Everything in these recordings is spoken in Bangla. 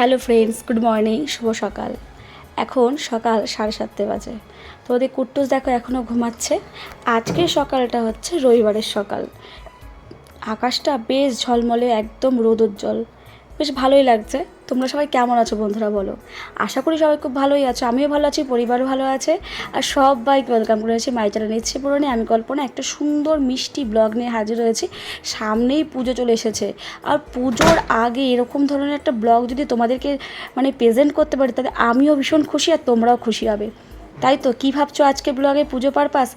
হ্যালো ফ্রেন্ডস, গুড মর্নিং, শুভ সকাল। এখন সকাল সাড়ে সাতটে বাজে। তো ওদের কুট্টুস দেখো এখনও ঘুমাচ্ছে। আজকে সকালটা হচ্ছে রবিবারের সকাল। আকাশটা বেশ ঝলমলে, একদম রোদোজ্জ্বল বেশ ভালোই লাগছে। তোমরা সবাই কেমন আছো বন্ধুরা বলো? আশা করি সবাই খুব ভালোই আছো, আমিও ভালো আছি, পরিবারও ভালো আছে, আর সবাইকে ওয়েলকাম করেছি মাইচারা নিচ্ছে পুরনে আমি কল্পনা, একটা সুন্দর মিষ্টি ব্লগ নিয়ে হাজির হয়েছি, সামনেই পুজো চলে এসেছে। আর পুজোর আগে এরকম ধরনের একটা ব্লগ যদি তোমাদেরকে মানে প্রেজেন্ট করতে পারি, তাহলে আমিও ভীষণ খুশি আর তোমরাও খুশি হবে। তাই তো, কী ভাবছ আজকে ব্লগে পুজো পারপাস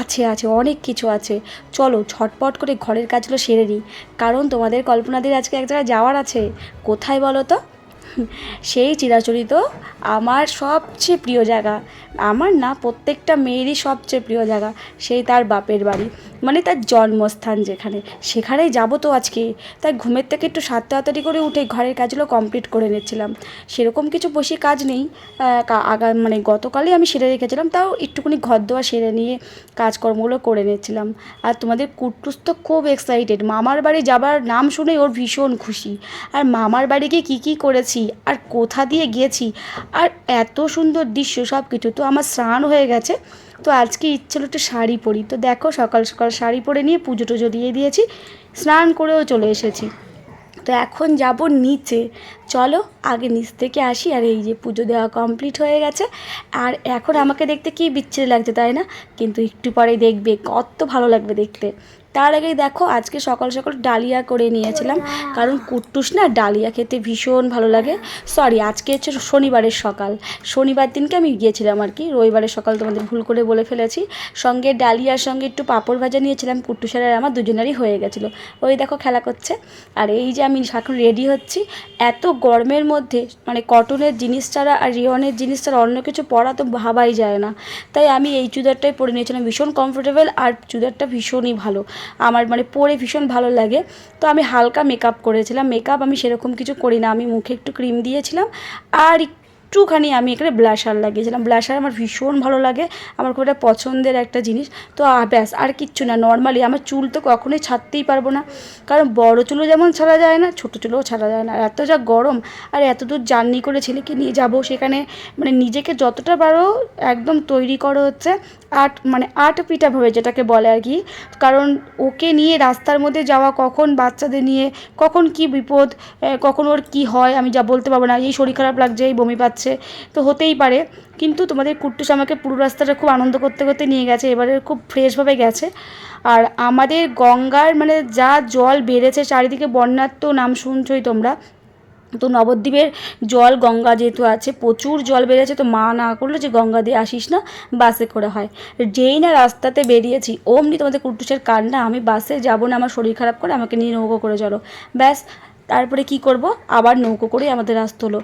আছে আছে, অনেক কিছু আছে। চলো ছটপট করে ঘরের কাজগুলো সেরে নিই। কারণ তোমাদের কল্পনাদের আজকে এক জায়গায় যাওয়ার আছে। কোথায় বলো তো? সেই চিরাচরিত আমার সবচেয়ে প্রিয় জায়গা। আমার না, প্রত্যেকটা মেয়েরই সবচেয়ে প্রিয় জায়গা, সেই তার বাপের বাড়ি মানে তার জন্মস্থান যেখানে। সেখানেই যাব তো আজকে। তাই ঘুমের থেকে একটু সাত তাড়াতাড়ি করে উঠে ঘরের কাজগুলো কমপ্লিট করে নিচ্ছিলাম। সেরকম কিছু বেশি কাজ নেই। আগা মানে গতকালই আমি সেরে রেখেছিলাম, তাও একটুখানি ঘর দোয়া সেরে নিয়ে কাজকর্মগুলো করে নিচ্ছিলাম। আর তোমাদের কুট্টুস তো খুব এক্সাইটেড মামার বাড়ি যাবার নাম শুনে ওর ভীষণ খুশি। আর মামার বাড়ি গিয়ে কী কী করেছি? আর কোথা দিয়ে গিয়েছি? আর এত সুন্দর দৃশ্য সব কিছু তো আমার স্নান হয়ে গেছে। তো আজকে ইচ্ছে হলো একটু শাড়ি পরি। তো দেখো, সকাল সকাল শাড়ি পরে নিয়ে পুজো টুজো দিয়ে দিয়েছি। স্নান করেও চলে এসেছি। তো এখন যাব নিচে। চলো, আগে নিচ থেকে আসি। আর এই যে পুজো দেওয়া কমপ্লিট হয়ে গেছে। আর এখন আমাকে দেখতে কি বিচ্ছিরি লাগছে, তাই না? কিন্তু একটু পরে দেখবে। কত ভালো লাগবে দেখতে। তার আগেই দেখো, আজকে সকাল সকাল ডালিয়া করে নিয়েছিলাম। কারণ কুট্টুস না ডালিয়া খেতে ভীষণ ভালো লাগে। সরি আজকে হচ্ছে শনিবারের সকাল। শনিবার দিনকে আমি গিয়েছিলাম আর কি। রবিবারের সকাল তোমাদের ভুল করে বলে ফেলেছি। সঙ্গে ডালিয়ার সঙ্গে একটু পাঁপড় ভাজা নিয়েছিলাম। কুট্টুসের আর আমার দুজনেরই হয়ে গেছিল। ওই দেখো খেলা করছে। আর এই যে আমি এখন রেডি হচ্ছি, এত গরমের মধ্যে মানে কটনের জিনিস ছাড়া আর রিয়নের জিনিস ছাড়া অন্য কিছু পরা তো ভাবাই যায় না। তাই আমি এই চুদারটাই পরে নিয়েছিলাম। ভীষণ কমফোর্টেবল আর চুদারটা ভীষণই ভালো। আমার মানে পরে ভীষণ ভালো লাগে। তো আমি হালকা মেকআপ করেছিলাম। মেকআপ আমি সেরকম কিছু করি না আমি মুখে একটু ক্রিম দিয়েছিলাম। আর একটুখানি আমি এখানে ব্লাশার লাগিয়েছিলাম। ব্লাশার আমার ভীষণ ভালো লাগে, আমার খুব একটা পছন্দের একটা জিনিস। তো ব্যাস, আর কিচ্ছু না নর্মালি আমার চুল তো কখনোই ছাড়তেই পারব না। কারণ বড় চুলও যেমন ছাড়া যায় না, ছোটো চুলও ছাড়া যায় না। আর এত যা গরম, আর এত দূর জার্নি করে ছেলেকে নিয়ে যাব সেখানে মানে নিজেকে যতটা পারো একদম তৈরি করো হচ্ছে আট মানে আট পিঠাভাবে যেটাকে বলে আর কি। কারণ ওকে নিয়ে রাস্তার মধ্যে যাওয়া কখন বাচ্চাদের নিয়ে, কখন কি বিপদ কখন ওর কি হয় আমি যা বলতে পারব না। এই শরীর খারাপ লাগছে, এই বমি পাচ্ছে। তো হতেই পারে। কিন্তু তোমাদের কুট্টুস আমাকে পুরো রাস্তাটা খুব আনন্দ করতে করতে নিয়ে গেছে। এবারে খুব ফ্রেশভাবে গেছে। আর আমাদের গঙ্গার মানে যা জল বেড়েছে, চারিদিকে বন্যার তো নাম শুনছই তোমরা। তো নবদ্বীপের জল গঙ্গা যেহেতু আছে, প্রচুর জল বেড়েছে, তো মা না করল যে গঙ্গা দিয়ে আসিস না, বাসে করে হয়। যেই না রাস্তাতে বেরিয়েছি, অমনি তোমাদের কুট্টুসের কান্না, আমি বাসে যাব না, আমার শরীর খারাপ করে আমাকে নিয়ে নৌকো করে চলো। ব্যাস তারপরে কি করব? আবার নৌকো করে আমাদের আসতে হলো।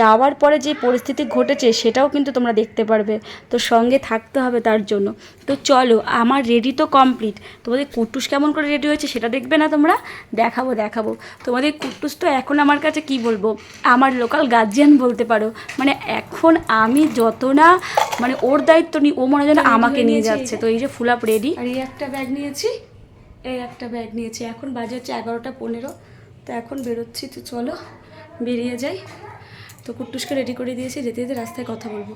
যাওয়ার পরে যে পরিস্থিতি ঘটেছে সেটাও কিন্তু তোমরা দেখতে পারবে। তো সঙ্গে থাকতে হবে তার জন্য। তো চলো আমার রেডি তো কমপ্লিট তোমাদের কুট্টুস কেমন করে রেডি হয়েছে সেটা দেখবে না তোমরা? দেখাবো দেখাবো। তোমাদের কুট্টুস তো এখন আমার কাছে কি বলব? আমার লোকাল গার্জিয়ান বলতে পারো। মানে এখন আমি যত না মানে ওর দায়িত্ব নিই ও মনে হয় যেন আমাকে নিয়ে যাচ্ছে। তো এই যে ফুল আপ রেডি আর এই একটা ব্যাগ নিয়েছি। এই একটা ব্যাগ নিয়েছি। এখন বাজে হচ্ছে এগারোটা পনেরো। তো এখন বেরোচ্ছি, তো চলো বেরিয়ে যাই। তো কুট্টুসকে রেডি করে দিয়েছি, যেতে যেতে রাস্তায় কথা বলব।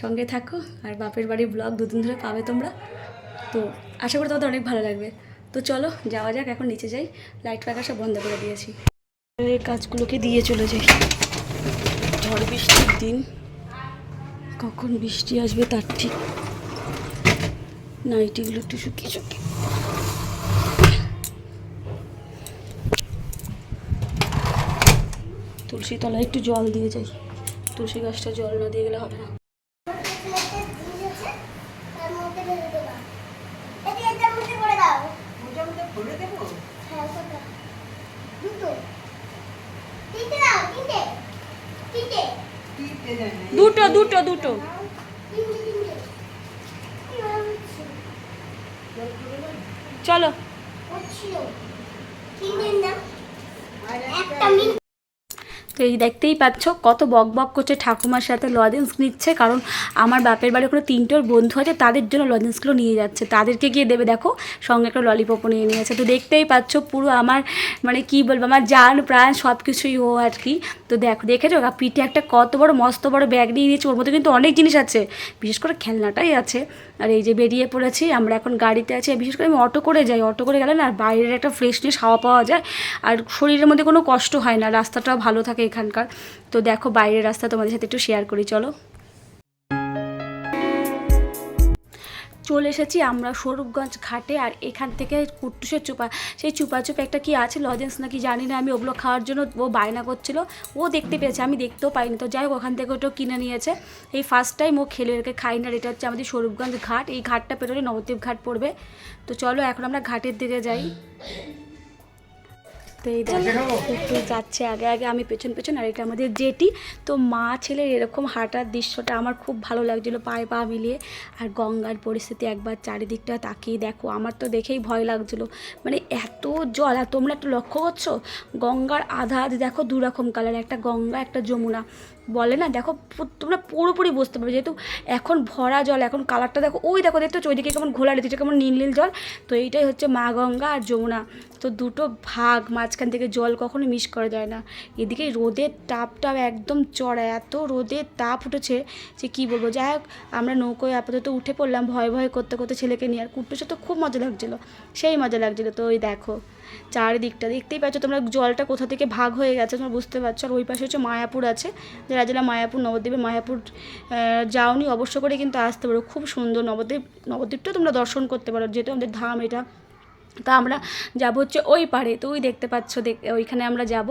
সঙ্গে থাকো, আর বাপের বাড়ির ব্লগ দুদিন ধরে পাবে তোমরা। তো আশা করি তোমাদের অনেক ভালো লাগবে। তো চলো যাওয়া যাক, এখন নিচে যাই। লাইট ফাঁকা সব বন্ধ করে দিয়েছি। কাজগুলোকে দিয়ে চলে যাই। ঝড় বৃষ্টির দিন। কখন বৃষ্টি আসবে তার ঠিক। নাইটিগুলো একটু শুকিয়ে শুকিয়ে তুলসী তলায় একটু জল দিয়ে যাই। তুলসী গাছটা জল না দিয়ে গেলে হবে না তার মধ্যে ঢেলে দেবা এটি এটার মধ্যে করে দাও হ্যাঁ কোথা দুটো তিনটে দাও তিনটে তিনটে দুটো দুটো দুটো তিনটে তিনটে কীভাবে হচ্ছে চলো হচ্ছিল তিনটে না একটা মিনিট তো এই দেখতেই পাচ্ছ, কত বক বক করছে ঠাকুমার সাথে লজেন্স নিচ্ছে। কারণ আমার বাপের বাড়ি ওখানে তিনটোর বন্ধু আছে, তাদের জন্য লজেন্সগুলো নিয়ে যাচ্ছে। তাদেরকে গিয়ে দেবে, দেখো, সঙ্গে একটা ললিপপও নিয়ে নিয়েছে। তো দেখতেই পাচ্ছ, পুরো আমার মানে কি বলব, আমার জান, প্রাণ সব কিছুই ও আর কি। তো দেখো দেখেছ পিঠে একটা কত বড়, মস্ত বড় ব্যাগ নিয়ে নিয়েছে। ওর মধ্যে কিন্তু অনেক জিনিস আছে। বিশেষ করে খেলনাটাই আছে। আর এই যে বেরিয়ে পড়েছি, আমরা এখন গাড়িতে আছি। বিশেষ করে আমি অটো করে যাই, অটো করে গেলে না আর বাইরের একটা ফ্রেশনেস হাওয়া পাওয়া যায়। আর শরীরের মধ্যে কোনো কষ্ট হয় না, রাস্তাটাও ভালো থাকে এখানকার। তো দেখো বাইরের রাস্তা তোমাদের সাথে একটু শেয়ার করি, চলো। চলে এসেছি আমরা স্বরূপগঞ্জ ঘাটে আর এখান থেকে কুট্টুসের চুপা, সেই চুপা চুপা একটা কি আছে, লজেন্স নাকি জানি না, আমি ওগুলো খাওয়ার জন্য ও বায়না করছিল। ও দেখতে পেয়েছে, আমি দেখতেও পাইনি। তো যাই হোক, ওখান থেকে ওটা কিনে নিয়েছে। এই ফার্স্ট টাইম ও খেলে রেখে খাই না এটা হচ্ছে আমাদের স্বরূপগঞ্জ ঘাট। এই ঘাটটা পেরোলে নবদ্বীপ ঘাট পড়বে। তো চলো, এখন আমরা ঘাটের দিকে যাই। তো এই দেখো যাচ্ছে আগে আগে আমি পেছন পেছন আর এটা আমাদের জেটি তো মা ছেলের এরকম হাঁটার দৃশ্যটা আমার খুব ভালো লাগছিল পায়ে পা মিলিয়ে। আর গঙ্গার পরিস্থিতি একবার চারিদিকটা তাকিয়ে দেখো আমার তো দেখেই ভয় লাগছিল। মানে এত জল আর তোমরা একটু লক্ষ্য করছ? গঙ্গার আধা আধ দেখো দুরকম কালার একটা গঙ্গা একটা যমুনা। বলে না, দেখো তোমরা পুরোপুরি বুঝতে পারবে, যেহেতু এখন ভরা জল, এখন কালারটা দেখো, ওই দেখো, দেখতে ওইদিকে কেমন ঘোলা রেখেছে কেমন নীল নীল জল, তো এইটাই হচ্ছে মা গঙ্গা আর যমুনা, তো দুটো ভাগ মাঝখান থেকে জল কখনো মিস করা যায় না। এদিকে রোদের তাপটা একদম চড়া, এত রোদের তাপ উঠেছে যে কী বলব, যাই হোক, আমরা নৌকোয় আপাতত উঠে পড়লাম, ভয় ভয় করতে করতে ছেলেকে নিয়ে, আর কুট্টুসে তো খুব মজা লাগছিল, সেই মজা লাগছিল, তো ওই দেখো। চারিদিকটা দেখতেই পাচ্ছ, তোমরা জলটা কোথা থেকে ভাগ হয়ে গেছে তোমরা বুঝতে পারছ। আর ওই পাশে হচ্ছে মায়াপুর আছে যারা যারা মায়াপুর, নবদ্বীপে মায়াপুর যাওনি, অবশ্য করে কিন্তু আসতে পারো। খুব সুন্দর নবদ্বীপ, নবদ্বীপটা তোমরা দর্শন করতে পারো, যেহেতু আমাদের ধাম এটা। তা আমরা যাব হচ্ছে ওই পারে তো ওই দেখতে পাচ্ছ, দেখ, ওইখানে আমরা যাব।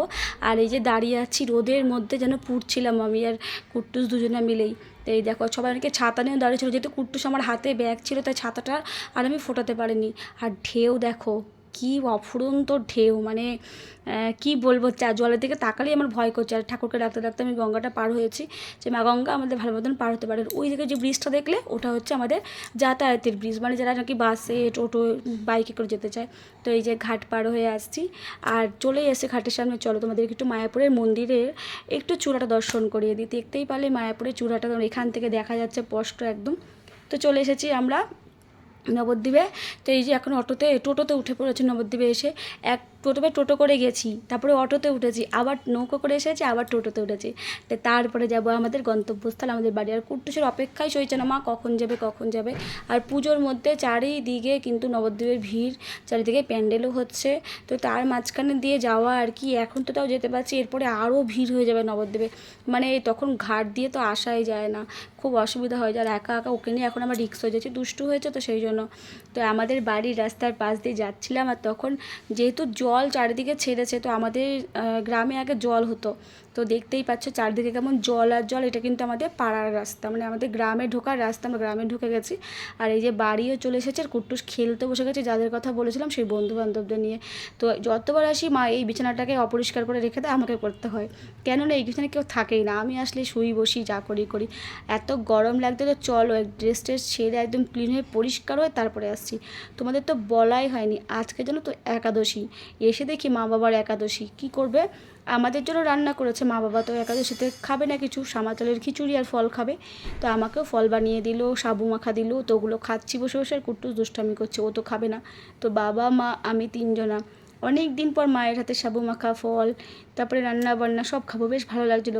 আর এই যে দাঁড়িয়ে আছি রোদের মধ্যে যেন পুড়ছিলাম আমি আর কুট্টুস দুজনে মিলেই। তো এই দেখো, সবাই অনেকে ছাতা নিয়েও দাঁড়িয়েছিল যেহেতু কুট্টুস আমার হাতে ব্যাগ ছিল, তাই ছাতাটা আর আমি ফোটাতে পারিনি। আর ঢেউ দেখো কি অফুরন্ত ঢেউ মানে কি বলব, চা, জলের দিকে তাকালেই আমার ভয় করছে। আর ঠাকুরকে ডাকতে ডাকতে আমি গঙ্গাটা পার হয়েছি যে, মা গঙ্গা, আমাদের ভালো মতন পার হতে পারে। ওই দিকে যে ব্রিজটা দেখলে, ওটা হচ্ছে আমাদের যাতায়াতের ব্রিজ মানে যারা নাকি বাসে, টোটো, বাইকে করে যেতে চায়। তো এই যে ঘাট পার হয়ে আসছি। আর চলেই এসে ঘাটের সামনে, চলো তোমাদেরকে একটু মায়াপুরের মন্দিরের একটু চূড়াটা দর্শন করিয়ে দিই। দেখতেই পারলে মায়াপুরের চূড়াটা, এখান থেকে দেখা যাচ্ছে স্পষ্ট একদম। তো চলে এসেছি আমরা নবদ্বীপে। তো এই যে এখন অটোতে টোটোতে উঠে পড়েছে নবদ্বীপে এসে। এক প্রথমে টোটো করে গেছি, তারপরে অটোতে উঠেছি, আবার নৌকো করে এসেছি, আবার টোটোতে উঠেছি। তারপরে যাব আমাদের গন্তব্যস্থল, আমাদের বাড়ি। আর কুট্টুসের অপেক্ষাই সইছে না, মা কখন যাবে কখন যাবে? আর পুজোর মধ্যে চারিদিকে কিন্তু নবদ্বীপের ভিড়, চারিদিকে প্যান্ডেলও হচ্ছে। তো তার মাঝখানে দিয়ে যাওয়া আর কি, এখন তো তাও যেতে পারছি, এরপরে আরও ভিড় হয়ে যাবে নবদ্বীপে। মানে তখন ঘাট দিয়ে তো আসাই যায় না, খুব অসুবিধা হয়ে যায়। আর একা একা ওকে নিয়ে এখন আমার রিক্স হয়ে যাচ্ছে, দুষ্টু হয়েছে তো সেই জন্য। তো আমাদের বাড়ির রাস্তার পাশ দিয়ে যাচ্ছিলাম, আর তখন যেহেতু জল চারিদিকে ছেড়েছে। তো আমাদের গ্রামে আগে জল হতো। তো দেখতেই পাচ্ছ চারদিকে কেমন জল আর জল। এটা কিন্তু আমাদের পাড়ার রাস্তা মানে আমাদের গ্রামে ঢোকার রাস্তা, আমরা গ্রামে ঢুকে গেছি। আর এই যে বাড়িও চলে এসেছে, আর কুট্টুস খেলতে বসে গেছে, যাদের কথা বলেছিলাম সেই বন্ধু বান্ধবদের নিয়ে। তো যতবার আসি, মা এই বিছানাটাকে অপরিষ্কার করে রেখে দেয়, আমাকে করতে হয়। কেননা এই বিছানায় কেউ থাকেই না, আমি আসলে শুই বসি, যা করি করি। এত গরম লাগতে তো চলো ড্রেস ট্রেস ছেড়ে একদম ক্লিন হয়ে পরিষ্কার হয়ে তারপরে আসছি। তোমাদের তো বলাই হয়নি, আজকে যেন তো একাদশী। এসে দেখি মা বাবার একাদশী, কি করবে? আমাদের জন্য রান্না করেছে মা বাবা তো একাদশীতে খাবে না কিছু সামাতলের খিচুড়ি আর ফল খাবে। তো আমাকেও ফল বানিয়ে দিল, সাবু মাখা দিল, তো ওগুলো খাচ্ছি বসে বসে আর কুট্টুস দুষ্টামি করছে, ও তো খাবে না। তো বাবা, মা, আমি তিনজনা অনেক দিন পর মায়ের হাতে সাবু মাখা, ফল, তারপরে রান্না বান্না সব খাব, বেশ ভালো লাগছিল।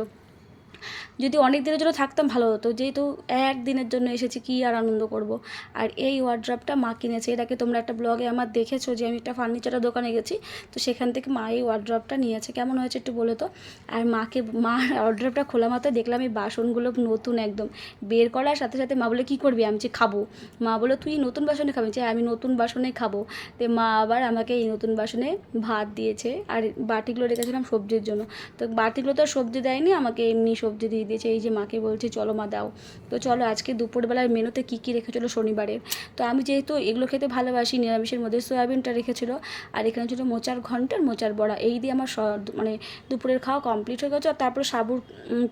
যদি অনেক দিনের জন্য থাকতাম ভালো হতো। যেহেতু একদিনের জন্য এসেছি, কি আর আনন্দ করব? আর এই ওয়ার্ড্রপটা মা কিনেছে। আগে তোমরা একটা ব্লগে আমার দেখেছ যে আমি একটা ফার্নিচারের দোকানে গেছি। তো সেখান থেকে মা এই ওয়ার্ড্রপটা নিয়েছে। কেমন হয়েছে একটু বলে তো? আর মাকে, মা ওয়ার্ড্রপটা খোলা মাথায় দেখলাম এই বাসনগুলো নতুন একদম। বের করার সাথে সাথে মা বলে, কী করবি? আমি যে খাব। মা বলে, তুই নতুন বাসনে খাবি? যে, আমি নতুন বাসনে খাব। তো মা আবার আমাকে এই নতুন বাসনে ভাত দিয়েছে। আর বাটিগুলো রেখেছিলাম সবজির জন্য। তো বাটিগুলো তো সবজি দেয়নি, আমাকে এমনি সবজি সবজি দিয়ে দিয়েছে। এই যে মাকে বলছে, চলো মা, দাও। তো চলো, আজকে দুপুরবেলার মেনুতে কী কী রেখেছিলো শনিবারে তো আমি যেহেতু এগুলো খেতে ভালোবাসি, নিরামিষের মধ্যে সয়াবিনটা রেখেছিলো, আর এখানে ছিল মোচার ঘণ্টার মোচার বড়া। এই দিয়ে আমার মানে দুপুরের খাওয়া কমপ্লিট হয়ে গেছে। আর তারপরে সাবুর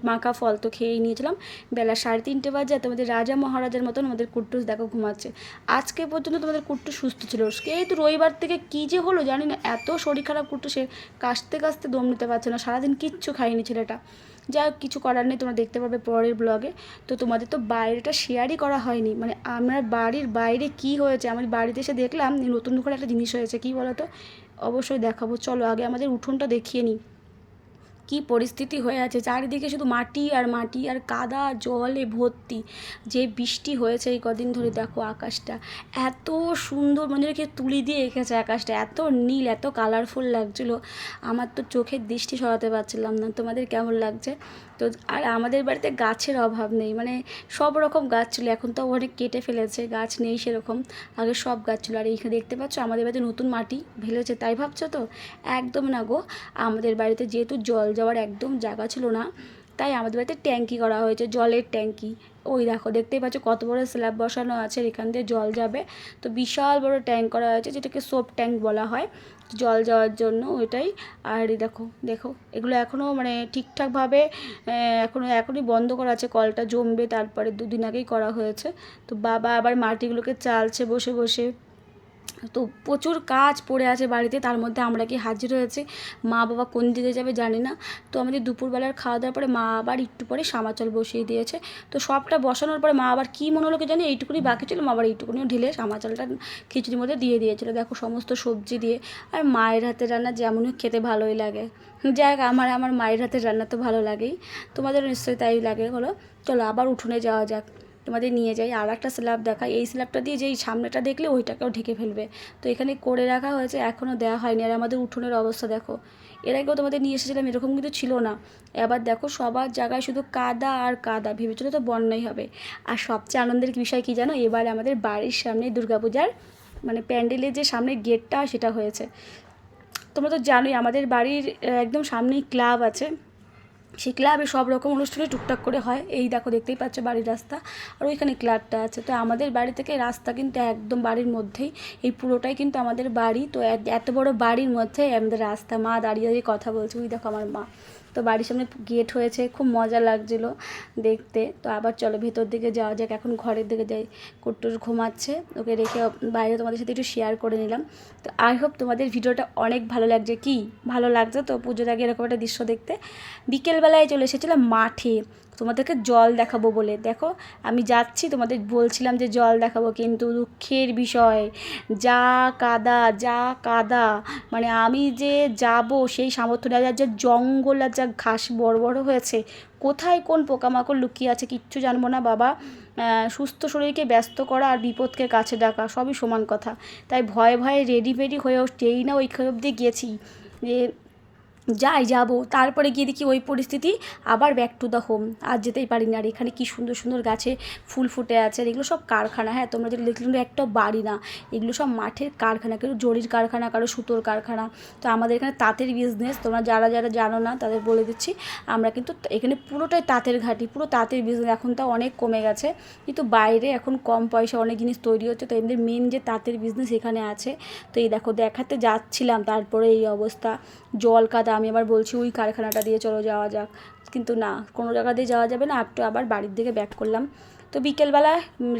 মাখা ফল তো খেয়েই নিয়েছিলাম। বেলা সাড়ে তিনটে বাজে তোমাদের রাজা মহারাজার মতন আমাদের কুট্টুস দেখো ঘুমাচ্ছে। আজকে পর্যন্ত তোমাদের কুট্টু সুস্থ ছিল। এই তো রবিবার থেকে কী যে হলো জানি না। এত শরীর খারাপ কুট্টু সে কাশতে কাশতে দম নিতে পারছে না। সারাদিন কিচ্ছু খায়নি ছেলেটা। হোক, কিছু করার নেই, তোমরা দেখতে পাবে পরের ব্লগে তো তোমাদের তো বাইরেটা শেয়ারই করা হয়নি। মানে আমার বাড়ির বাইরে কি হয়েছে? আমার বাড়িতে এসে দেখলাম নতুন করে একটা জিনিস হয়েছে, কী বলো তো অবশ্যই দেখাবো। চলো আগে আমাদের উঠোনটা দেখিয়ে নিই। কি পরিস্থিতি হয়ে আছে? চারিদিকে শুধু মাটি আর মাটি আর কাদা, জলে ভর্তি। যে বৃষ্টি হয়েছে এই কদিন ধরে, দেখো আকাশটা। এত সুন্দর মানে কি তুলি দিয়ে এঁকেছে আকাশটা। এত নীল, এত কালারফুল লাগছিল। আমার তো চোখের দৃষ্টি সরাতে পারছিলাম না। তোমাদের কেমন লাগছে? তো আর আমাদের বাড়িতে গাছের অভাব নেই। মানে সব রকম গাছ ছিল। এখন তো অনেক কেটে ফেলেছে। গাছ নেই সেরকম। আগে সব গাছ ছিল। আর এইখানে দেখতে পাচ্ছ, আমাদের বাড়িতে নতুন মাটি ভেলেছে তাই ভাবছ তো? একদম না গো। আমাদের বাড়িতে যেহেতু জল যাওয়ার একদম জায়গা ছিল না। তাই আমাদের বাড়িতে ট্যাঙ্কি করা হয়েছে, জলের ট্যাঙ্কি। ওই দেখো, দেখতেই পাচ্ছ কত বড় স্ল্যাব বসানো আছে এখান দিয়ে জল যাবে। তো বিশাল বড় ট্যাঙ্ক করা হয়েছে, যেটাকে সোপ ট্যাঙ্ক বলা হয়। জল যাওয়ার জন্য ওইটাই। আর দেখো দেখো, এগুলো এখনও মানে ঠিকঠাকভাবে এখনও এখনই বন্ধ করা আছে, কলটা জমবে, তারপরে দুদিন আগেই করা হয়েছে। তো বাবা আবার মাটিগুলোকে চালছে বসে বসে। তো প্রচুর কাজ পড়ে আছে বাড়িতে, তার মধ্যে আমরা কি হাজির হয়েছে? মা বাবা কোন দিকে যাবে জানি না। তো আমাদের দুপুরবেলার খাওয়া দাওয়ার পরে মা আবার একটু পরে সামাচল বসিয়ে দিয়েছে। তো সবটা বসানোর পরে মা আবার কী মনে হলো কি জানি, এইটুকুনি বাকি ছিল, মা আবার এইটুকুনিও ঢেলে সামাচালটা খিচুড়ির মধ্যে দিয়ে দিয়েছিল। দেখো সমস্ত সবজি দিয়ে। আর মায়ের হাতের রান্না যেমনই খেতে ভালোই লাগে। যাই আমার আমার মায়ের হাতের রান্না তো ভালো লাগেই। তোমাদের নিশ্চয়ই তাই লাগে। হলো চলো আবার উঠোনে যাওয়া যাক। তোমাদের নিয়ে যাই। আর একটা স্ল্যাব দেখা এই স্ল্যাবটা দিয়ে যেই সামনেটা দেখলে ওইটাকেও ঢেকে ফেলবে। তো এখানে করে রাখা হয়েছে, এখনও দেওয়া হয়নি। আর আমাদের উঠোনের অবস্থা দেখো। এর আগেও তোমাদের নিয়ে এসেছিলাম, এরকম কিন্তু ছিল না। এবার দেখো সবার জায়গায় শুধু কাদা আর কাদা। ভেবেছিল তো বন্যাই হবে। আর সবচেয়ে আনন্দের বিষয় কী জানো? এবার আমাদের বাড়ির সামনে দুর্গাপূজার মানে প্যান্ডেলের যে সামনে গেটটা সেটা হয়েছে। তোমরা তো জানোই, আমাদের বাড়ির, একদম সামনেই ক্লাব আছে। সেই ক্লাবে সব রকম অনুষ্ঠানে টুকটাক করে হয়। এই দেখো, দেখতেই পাচ্ছ বাড়ির রাস্তা। আর ওইখানে ক্লাবটা আছে। তো আমাদের বাড়ি থেকে রাস্তা কিন্তু একদম বাড়ির মধ্যেই। এই পুরোটাই কিন্তু আমাদের বাড়ি। তো এত- বড় বাড়ির মধ্যে আমাদের রাস্তা। মা দাঁড়িয়ে দাঁড়িয়ে কথা বলছে। ওই দেখো আমার মা। তো বাড়ির সামনে গেট হয়েছে, খুব মজা লাগছিল দেখতে। তো আবার চলো ভেতর দিকে যাওয়া যাক, এখন ঘরের দিকে যাই। কুট্টুর ঘুমাচ্ছে, ওকে রেখে বাইরে তোমাদের সাথে একটু শেয়ার করে নিলাম। তো আই হোপ তোমাদের ভিডিওটা অনেক ভালো লাগছে। কি? ভালো লাগছে তো? পুজোর আগে এরকম একটা দৃশ্য দেখতে। বিকেলবেলায় চলে এসেছিলাম মাঠে। তোমাদেরকে জল দেখাবো বলে। দেখো, আমি যাচ্ছি, তোমাদের বলছিলাম যে জল দেখাবো, কিন্তু দুঃখের বিষয়, যা কাদা যা কাদা। মানে আমি যে যাব, সেই সামর্থ্য নেই আর যা জঙ্গল আর যা ঘাস বড় বড় হয়েছে, কোথায় কোন পোকামাকড় লুকিয়ে আছে কিচ্ছু জানব না, বাবা। সুস্থ শরীরকে ব্যস্ত করা আর বিপদকে কাছে ডাকা, সবই সমান কথা। তাই ভয়ে ভয়ে রেডি ফেডি হয়ে উঠতেই না ওইখান অব্দি গেছি যে যাই যাব। তারপরে গিয়ে দেখি ওই পরিস্থিতি, আবার ব্যাক টু দ্য হোম আর যেতেই পারি না আর এখানে কি সুন্দর সুন্দর গাছে ফুল ফুটে আছে, আর এগুলো সব কারখানা। হ্যাঁ তোমরা যেটা দেখলে একটা বাড়ি না, এগুলো সব মাঠের কারখানা, কেউ জরির কারখানা, কারও সুতোর কারখানা। তো আমাদের এখানে তাঁতের বিজনেস তোমরা যারা যারা জানো না, তাদের বলে দিচ্ছি, আমরা কিন্তু এখানে পুরোটাই তাঁতের ঘাটি, পুরো তাঁতের বিজনেস এখন তো অনেক কমে গেছে, কিন্তু বাইরে এখন কম পয়সা, অনেক জিনিস তৈরি হচ্ছে। তো এমনি মেন যে তাঁতের বিজনেস এখানে আছে, তো এই দেখো, দেখাতে যাচ্ছিলাম। তারপরে এই অবস্থা, জল কাদা আমি আবার বলছি, ওই কারখানাটা দিয়ে চলো, যাওয়া যাক। কিন্তু না, কোনো জায়গা দিয়ে যাওয়া যাবে না। একটু আবার বাড়ির দিকে ব্যাক করলাম। তো বিকেলবেলা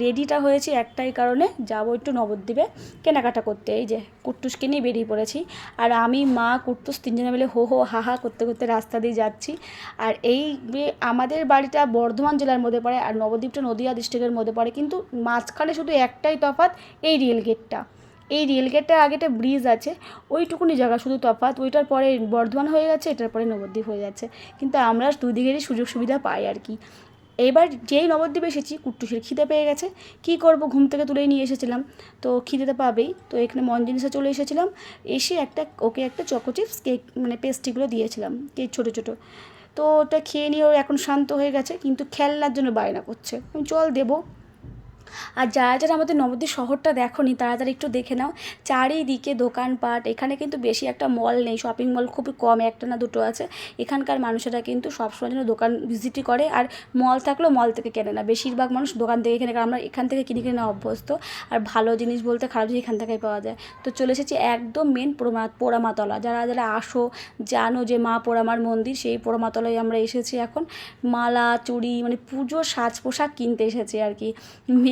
রেডিটা হয়েছি একটাই কারণে, যাব একটু নবদ্বীপে কেনাকাটা করতে। এই যে, কুট্টুসকে নিয়ে বেরিয়ে পড়েছি। আর আমি, মা, কুট্টুস তিনজনে মিলে হো হো, হা হা করতে করতে রাস্তা দিয়ে যাচ্ছি। আর এই আমাদের বাড়িটা বর্ধমান জেলার মধ্যে পড়ে, আর নবদ্বীপটা নদীয়া ডিস্ট্রিক্টের মধ্যে পড়ে, কিন্তু মাঝখানে শুধু একটাই তফাৎ, এই রেল গেটটা এই রেল আগে একটা ব্রিজ আছে, ওইটুকুনি জায়গা শুধু তফাৎ। ওইটার পরে বর্ধমান হয়ে গেছে, এটার পরে নবদ্বীপ হয়ে যাচ্ছে। কিন্তু আমরা দুদিকেরই সুযোগ সুবিধা পাই আর কি। এবার যেই নবদ্বীপে এসেছি, কুট্টুসের খিদে পেয়ে গেছে। কি করব, ঘুম থেকে তুলেই নিয়ে এসেছিলাম। তো খিদে তো পাবেই। তো এখানে মঞ্জিনিসে চলে এসেছিলাম। এসে একটা, ওকে একটা চকো চিপস কেক মানে পেস্ট্রিগুলো দিয়েছিলাম কেক ছোটো ছোটো। তো ওটা খেয়ে নিয়ে ও এখন শান্ত হয়ে গেছে, কিন্তু খেলনার জন্য বায়না করছে। আমি জল দেবো। আর যারা যারা আমাদের নবদ্বীপ শহরটা দেখোনি, তারা তারা একটু দেখে নাও। চারিদিকে দোকানপাট, এখানে কিন্তু বেশি একটা মল নেই শপিং মল খুবই কম, একটা না দুটো আছে। এখানকার মানুষেরা কিন্তু সবসময় যেন দোকান ভিজিটই করে, আর মল থাকলেও মল থেকে কেনে না। বেশিরভাগ মানুষ দোকান থেকে কেনে, কারণ আমরা এখান থেকে কিনে কিনে অভ্যস্ত। আর ভালো জিনিস বলতে খারাপ জিনিস এখান থেকেই পাওয়া যায়। তো চলে এসেছি একদম মেন পোড়ামা, পোড়ামাতলা। যারা যারা আসো, জানো যে মা পোড়ামার মন্দির, সেই পোড়ামাতলায় আমরা এসেছি এখন। মালা, চুড়ি মানে পুজোর সাজ পোশাক কিনতে এসেছি আর কি।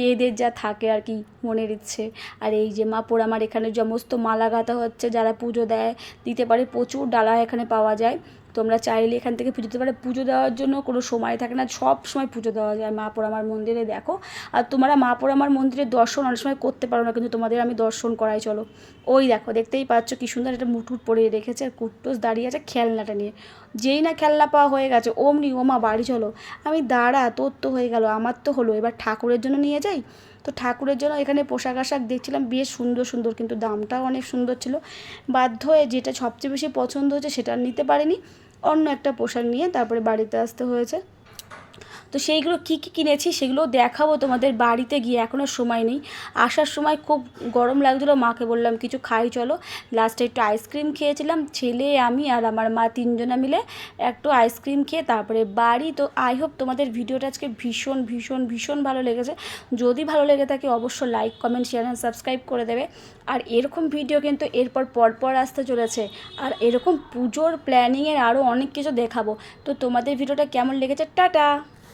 মেয়েদের যা থাকে আর কি মনের ইচ্ছে। আর এই যে মা পোড়ামার এখানে সমস্ত মালা গাঁথা হচ্ছে, যারা পুজো দেয়, দিতে পারে প্রচুর ডালা এখানে পাওয়া যায়। তোমরা চাইলে এখান থেকে পুজো দিতে পারে। পুজো দেওয়ার জন্য কোনো সময় থাকে না। সব সময় পুজো দেওয়া যায় মা পোড়ামার মন্দিরে, দেখো। আর তোমরা মা পোড়ামার মন্দিরের দর্শন অনেক সময় করতে পারো না, কিন্তু তোমাদের আমি দর্শন করাই, চলো। ওই দেখো, দেখতেই পাচ্ছ কি সুন্দর একটা মুঠুট পরে রেখেছে আর কুট্টোস দাঁড়িয়ে আছে খেলনাটা নিয়ে। যেই না খেলনা পাওয়া হয়ে গেছে, অমনি, ওমা, বাড়ি চলো। আমি দাঁড়া, তোর তো হয়ে গেল, আমার তো হলো। এবার ঠাকুরের জন্য নিয়ে যাই? তো ঠাকুরের জন্য এখানে পোশাক আশাক দেখছিলাম, বেশ সুন্দর সুন্দর, কিন্তু দামটাও অনেক সুন্দর ছিল। বাধ্য হয়ে যেটা সবচেয়ে বেশি পছন্দ হয়েছে সেটা নিতে পারিনি। অন্য একটা পোশাক নিয়ে তারপরে বাড়িতে আসতে হয়েছে। তো সেইগুলো কী কী কিনেছি সেগুলো দেখাবো তোমাদের বাড়িতে গিয়ে এখনও সময় নেই। আসার সময় খুব গরম লাগছিল, মাকে বললাম, কিছু খাই, চলো। লাস্টে একটু আইসক্রিম খেয়েছিলাম, ছেলে, আমি আর আমার মা তিনজনা মিলে একটু আইসক্রিম খেয়ে তারপরে বাড়ি। তো আই হোপ তোমাদের ভিডিওটা আজকে ভীষণ ভীষণ ভীষণ ভালো লেগেছে। যদি ভালো লেগে থাকে, অবশ্যই like comment share and subscribe করে দেবে। আর এরকম ভিডিও কিন্তু এরপর, পরপর আসতে চলেছে। আর এরকম পুজোর প্ল্যানিংয়ের আরও অনেক কিছু দেখাবো। তো তোমাদের ভিডিওটা কেমন লেগেছে? টাটা!